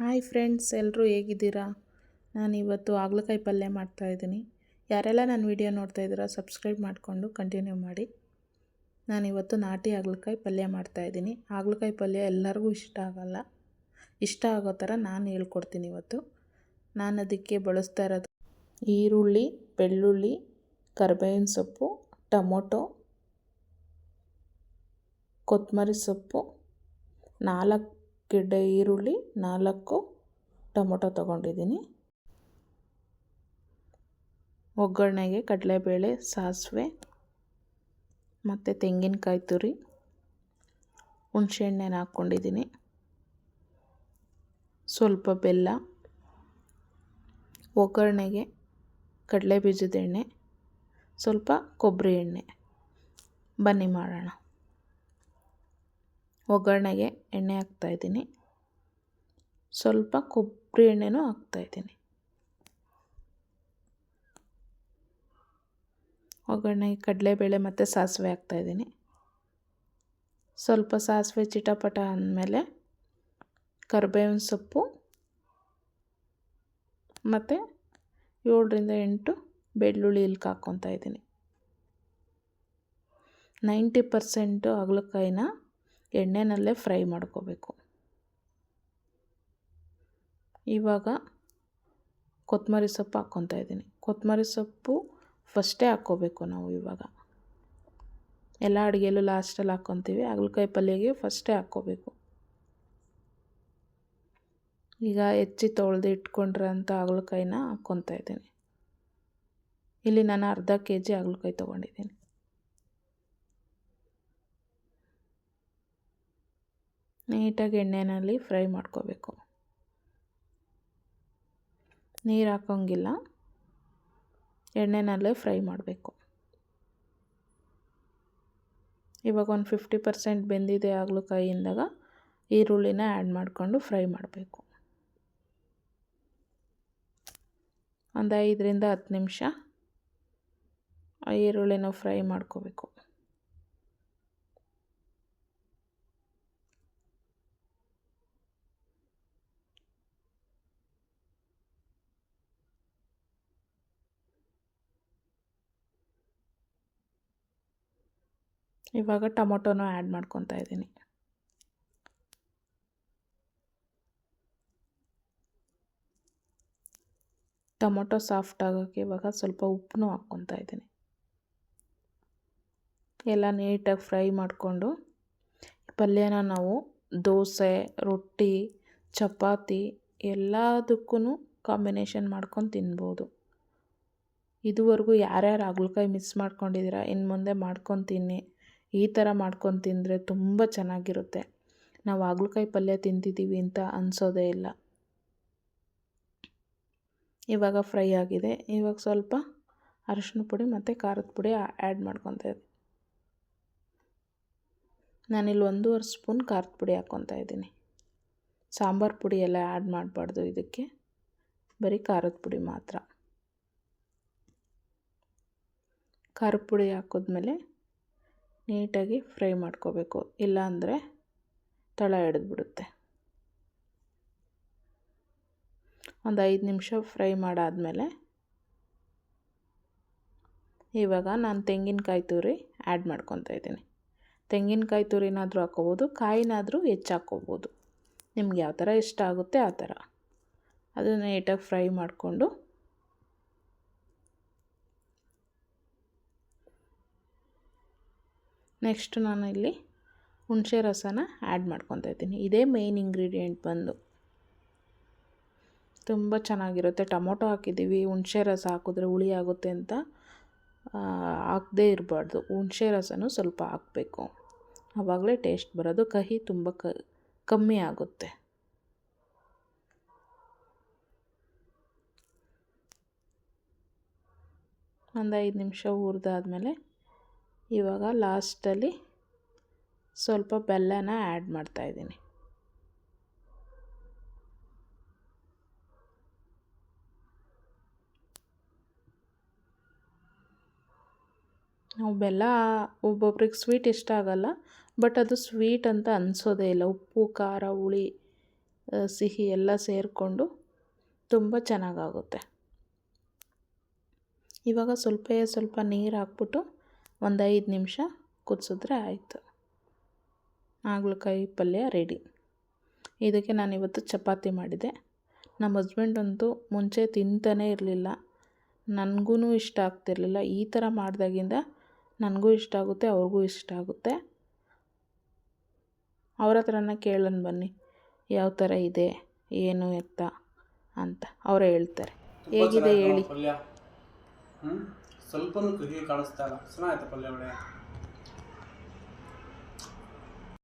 Hi friends ಎಲ್ಲರೂ ಹೇಗಿದ್ದೀರಾ? ನಾನು ಇವತ್ತು ಹಾಗಲಕಾಯಿ ಪಲ್ಯ ಮಾಡ್ತಾಯಿದ್ದೀನಿ ಯಾರೆಲ್ಲ ನನ್ನ ವಿಡಿಯೋ ನೋಡ್ತಾ ಇದ್ದೀರಾ, ಸಬ್ಸ್ಕ್ರೈಬ್ ಮಾಡಿಕೊಂಡು ಕಂಟಿನ್ಯೂ ಮಾಡಿ. ನಾನು ಇವತ್ತು ನಾಟಿ ಹಾಗಲಕಾಯಿ ಪಲ್ಯ ಮಾಡ್ತಾಯಿದ್ದೀನಿ ಹಾಗಲಕಾಯಿ ಪಲ್ಯ ಎಲ್ಲರಿಗೂ ಇಷ್ಟ ಆಗಲ್ಲ. ಇಷ್ಟ ಆಗೋ ಥರ ನಾನು ಹೇಳ್ಕೊಡ್ತೀನಿ ಇವತ್ತು. ನಾನು ಅದಕ್ಕೆ ಬಳಸ್ತಾ ಇರೋದು ಈರುಳ್ಳಿ, ಬೆಳ್ಳುಳ್ಳಿ, ಕರ್ಬೇವಿನ ಸೊಪ್ಪು, ಟೊಮೊಟೊ, ಕೊತ್ತಂಬರಿ ಸೊಪ್ಪು, ನಾಲ್ಕು ಗೆಡ್ಡೆ ಈರುಳ್ಳಿ ನಾಲ್ಕು ಟೊಮೊಟೊ ತೊಗೊಂಡಿದ್ದೀನಿ. ಒಗ್ಗರಣೆಗೆ ಕಡಲೆಬೇಳೆ, ಸಾಸಿವೆ ಮತ್ತು ತೆಂಗಿನಕಾಯಿ ತುರಿ, ಹುಣಸೆಹಣ್ಣೆನ ಹಾಕ್ಕೊಂಡಿದ್ದೀನಿ. ಸ್ವಲ್ಪ ಬೆಲ್ಲ, ಒಗ್ಗರಣೆಗೆ ಕಡಲೆ ಬೀಜದ ಎಣ್ಣೆ, ಸ್ವಲ್ಪ ಕೊಬ್ಬರಿ ಎಣ್ಣೆ. ಬನ್ನಿ ಮಾಡೋಣ. ಒಗ್ಗರಣೆಗೆ ಎಣ್ಣೆ ಹಾಕ್ತಾಯಿದ್ದೀನಿ ಸ್ವಲ್ಪ ಕೊಬ್ಬರಿ ಎಣ್ಣೆನೂ ಹಾಕ್ತಾಯಿದ್ದೀನಿ ಒಗ್ಗರಣೆಗೆ ಕಡಲೆಬೇಳೆ ಮತ್ತು ಸಾಸಿವೆ ಹಾಕ್ತಾಯಿದ್ದೀನಿ ಸ್ವಲ್ಪ ಸಾಸಿವೆ ಚಿಟಪಟ ಅಂದಮೇಲೆ ಕರಿಬೇವಿನ ಸೊಪ್ಪು ಮತ್ತು ಏಳರಿಂದ ಎಂಟು ಬೆಳ್ಳುಳ್ಳಿ ಇಲ್ಕ ಹಾಕ್ಕೊತಾ ಇದ್ದೀನಿ. ನೈಂಟಿ ಪರ್ಸೆಂಟು ಅಗಲಕಾಯಿನ ಎಣ್ಣೆನಲ್ಲೇ ಫ್ರೈ ಮಾಡ್ಕೋಬೇಕು. ಇವಾಗ ಕೊತ್ತಂಬರಿ ಸೊಪ್ಪು ಹಾಕ್ಕೊತಾ ಇದ್ದೀನಿ. ಕೊತ್ತಂಬರಿ ಸೊಪ್ಪು ಫಸ್ಟೇ ಹಾಕ್ಕೋಬೇಕು ನಾವು ಇವಾಗ. ಎಲ್ಲ ಅಡುಗೆಯಲ್ಲೂ ಲಾಸ್ಟಲ್ಲಿ ಹಾಕ್ಕೊತೀವಿ. ಹಾಗಲಕಾಯಿ ಪಲ್ಯಗೆ ಫಸ್ಟೇ ಹಾಕ್ಕೋಬೇಕು. ಈಗ ಹೆಚ್ಚಿ ತೊಳೆದು ಇಟ್ಕೊಂಡಿರೋಂಥ ಹಾಗಲಕಾಯಿನ ಹಾಕ್ಕೊತಾ ಇದ್ದೀನಿ. ಇಲ್ಲಿ ನಾನು ಅರ್ಧ ಕೆ ಜಿ ಹಾಗಲಕಾಯಿ ತೊಗೊಂಡಿದ್ದೀನಿ. ನೀಟಾಗಿ ಎಣ್ಣೆಯಲ್ಲಿ ಫ್ರೈ ಮಾಡ್ಕೋಬೇಕು. ನೀರು ಹಾಕೋಂಗಿಲ್ಲ. ಎಣ್ಣೆನಲ್ಲೇ ಫ್ರೈ ಮಾಡಬೇಕು. ಇವಾಗ ಒಂದು ಫಿಫ್ಟಿ ಪರ್ಸೆಂಟ್ ಬೆಂದಿದೆ ಆಗಲೂ ಕೈಯಿಂದಾಗ ಈರುಳ್ಳಿನ ಆ್ಯಡ್ ಮಾಡಿಕೊಂಡು ಫ್ರೈ ಮಾಡಬೇಕು. ಒಂದು ಐದರಿಂದ ಹತ್ತು ನಿಮಿಷ ಈರುಳ್ಳಿನ ಫ್ರೈ ಮಾಡ್ಕೋಬೇಕು. ಇವಾಗ ಟೊಮೊಟೊನೂ ಆ್ಯಡ್ ಮಾಡ್ಕೊತಾ ಇದ್ದೀನಿ. ಟೊಮೊಟೊ ಸಾಫ್ಟ್ ಆಗೋಕ್ಕೆ ಇವಾಗ ಸ್ವಲ್ಪ ಉಪ್ಪನ್ನು ಹಾಕ್ಕೊತಾ ಇದ್ದೀನಿ. ಎಲ್ಲ ನೀಟಾಗಿ ಫ್ರೈ ಮಾಡಿಕೊಂಡು ಪಲ್ಯನ ನಾವು ದೋಸೆ, ರೊಟ್ಟಿ, ಚಪಾತಿ ಎಲ್ಲದಕ್ಕೂ ಕಾಂಬಿನೇಷನ್ ಮಾಡ್ಕೊಂಡು ತಿನ್ಬೋದು. ಇದುವರೆಗೂ ಯಾರ್ಯಾರು ಹಾಗಲಕಾಯಿ ಮಿಸ್ ಮಾಡ್ಕೊಂಡಿದ್ದೀರಾ, ಇನ್ನು ಮುಂದೆ ಮಾಡ್ಕೊಂಡು ತಿನ್ನಿ. ಈ ಥರ ಮಾಡ್ಕೊಂಡು ತಿಂದರೆ ತುಂಬ ಚೆನ್ನಾಗಿರುತ್ತೆ. ನಾವು ಹಾಗಲಕಾಯಿ ಪಲ್ಯ ತಿಂತಿದ್ದೀವಿ ಅಂತ ಅನಿಸೋದೇ ಇಲ್ಲ. ಇವಾಗ ಫ್ರೈ ಆಗಿದೆ. ಇವಾಗ ಸ್ವಲ್ಪ ಅರಶಿನ ಪುಡಿ ಮತ್ತು ಖಾರದ ಪುಡಿ ಆ್ಯಡ್ ಮಾಡ್ಕೊತಾ ಇದ್ದೀನಿ ನಾನಿಲ್ಲಿ ಒಂದೂವರೆ ಸ್ಪೂನ್ ಖಾರದ ಪುಡಿ ಹಾಕ್ಕೊತಾ ಇದ್ದೀನಿ. ಸಾಂಬಾರು ಪುಡಿ ಎಲ್ಲ ಆ್ಯಡ್ ಮಾಡಬಾರ್ದು ಇದಕ್ಕೆ. ಬರೀ ಖಾರದ ಪುಡಿ ಮಾತ್ರ. ಖಾರದ ಪುಡಿ ಹಾಕಿದ್ಮೇಲೆ ನೀಟಾಗಿ ಫ್ರೈ ಮಾಡ್ಕೋಬೇಕು. ಇಲ್ಲಾಂದರೆ ತಳ ಹಿಡಿದ್ಬಿಡುತ್ತೆ ಒಂದು ಐದು ನಿಮಿಷ ಫ್ರೈ ಮಾಡಾದಮೇಲೆ ಇವಾಗ ನಾನು ತೆಂಗಿನಕಾಯಿ ತುರಿ ಆ್ಯಡ್ ಮಾಡ್ಕೊತಾ ಇದ್ದೀನಿ. ತೆಂಗಿನಕಾಯಿ ತುರಿನಾದರೂ ಹಾಕ್ಕೋಬೋದು, ಕಾಯಿನಾದರೂ ಹೆಚ್ಚು ಹಾಕ್ಕೋಬೋದು ನಿಮ್ಗೆ ಯಾವ ಥರ ಇಷ್ಟ ಆಗುತ್ತೆ ಆ ಥರ ಅದನ್ನು ನೀಟಾಗಿ ಫ್ರೈ ಮಾಡಿಕೊಂಡು ನೆಕ್ಸ್ಟ್ ನಾನು ಇಲ್ಲಿ ಹುಣಸೆ ರಸನ ಆ್ಯಡ್ ಮಾಡ್ಕೊತಾ ಇದ್ದೀನಿ. ಇದೇ ಮೇಯ್ನ್ ಇಂಗ್ರೀಡಿಯೆಂಟ್ ಬಂದು. ತುಂಬ ಚೆನ್ನಾಗಿರುತ್ತೆ. ಟೊಮೊಟೊ ಹಾಕಿದ್ದೀವಿ, ಹುಣಸೆ ರಸ ಹಾಕಿದ್ರೆ ಹುಳಿ ಆಗುತ್ತೆ ಅಂತ ಹಾಕದೇ ಇರಬಾರ್ದು. ಹುಣಸೆ ರಸನೂ ಸ್ವಲ್ಪ ಹಾಕಬೇಕು. ಆವಾಗಲೇ ಟೇಸ್ಟ್ ಬರೋದು, ಕಹಿ ತುಂಬ ಕ, ಕಮ್ಮಿ ಆಗುತ್ತೆ. ಒಂದು ಐದು ನಿಮಿಷ ಹುರಿದಾದ್ಮೇಲೆ ಇವಾಗ ಲಾಸ್ಟಲ್ಲಿ ಸ್ವಲ್ಪ ಬೆಲ್ಲನ ಆ್ಯಡ್ ಮಾಡ್ತಾಯಿದ್ದೀನಿ ನಾವು ಬೆಲ್ಲ ಒಬ್ಬೊಬ್ರಿಗೆ ಸ್ವೀಟ್ ಇಷ್ಟ ಆಗಲ್ಲ, ಬಟ್ ಅದು ಸ್ವೀಟ್ ಅಂತ ಅನಿಸೋದೇ ಇಲ್ಲ. ಉಪ್ಪು, ಖಾರ, ಹುಳಿ ಸಿಹಿ ಎಲ್ಲ ಸೇರಿಕೊಂಡು ತುಂಬ ಚೆನ್ನಾಗಾಗುತ್ತೆ. ಇವಾಗ ಸ್ವಲ್ಪ ಸ್ವಲ್ಪ ನೀರು ಹಾಕ್ಬಿಟ್ಟು ಒಂದು ಐದು ನಿಮಿಷ ಕುದಿಸಿದ್ರೆ ಆಯಿತು. ಹಾಗಲಕಾಯಿ ಪಲ್ಯ ರೆಡಿ ಇದಕ್ಕೆ ನಾನಿವತ್ತು ಚಪಾತಿ ಮಾಡಿದೆ. ನಮ್ಮ ಹಸ್ಬೆಂಡಂತೂ ಮುಂಚೆ ತಿಂತಾನೇ ಇರಲಿಲ್ಲ. ನನಗೂ ಇಷ್ಟ ಆಗ್ತಿರಲಿಲ್ಲ. ಈ ಥರ ಮಾಡಿದಾಗಿಂದ ನನಗೂ ಇಷ್ಟ ಆಗುತ್ತೆ, ಅವ್ರಿಗೂ ಇಷ್ಟ ಆಗುತ್ತೆ. ಅವ್ರ ಹತ್ರನೇ ಕೇಳೋಣ ಬನ್ನಿ. ಯಾವ ಥರ ಇದೆ, ಏನು ಎತ್ತ ಅಂತ. ಅವರೇ ಹೇಳ್ತಾರೆ. ಹೇಗಿದೆ ಹೇಳಿ? ಸ್ವಲ್ಪನೂ ಕಹಿ ಕಾಣಿಸ್ತಾ ಇಲ್ಲ. ಚೆನ್ನಾಗೈತೆ ಪಲ್ಯ ಒಳ್ಳೆ